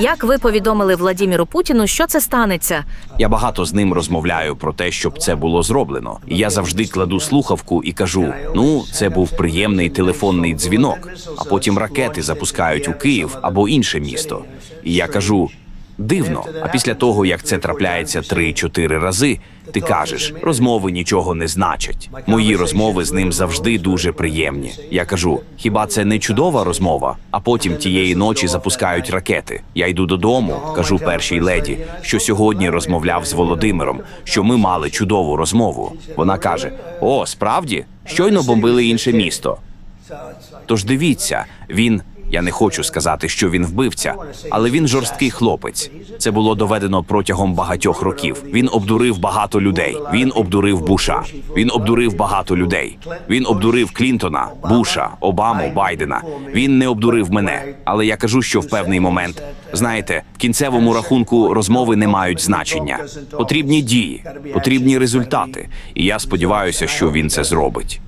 Як ви повідомили Владіміру Путіну, що це станеться? Я багато з ним розмовляю про те, щоб це було зроблено. Я завжди кладу слухавку і кажу: ну, це був приємний телефонний дзвінок, а потім ракети запускають у Київ або інше місто. І я кажу. Дивно, а після того, як це трапляється три-чотири рази, ти кажеш, розмови нічого не значать. Мої розмови з ним завжди дуже приємні. Я кажу, хіба це не чудова розмова? А потім тієї ночі запускають ракети. Я йду додому, кажу першій леді, що сьогодні розмовляв з Володимиром, що ми мали чудову розмову. Вона каже: О, справді, щойно бомбили інше місто. Тож дивіться, він. Я не хочу сказати, що він вбивця, але він жорсткий хлопець. Це було доведено протягом багатьох років. Він обдурив багато людей. Він обдурив Буша. Він обдурив багато людей. Він обдурив Клінтона, Буша, Обаму, Байдена. Він не обдурив мене. Але я кажу, що в певний момент, знаєте, в кінцевому рахунку розмови не мають значення. Потрібні дії, потрібні результати. І я сподіваюся, що він це зробить.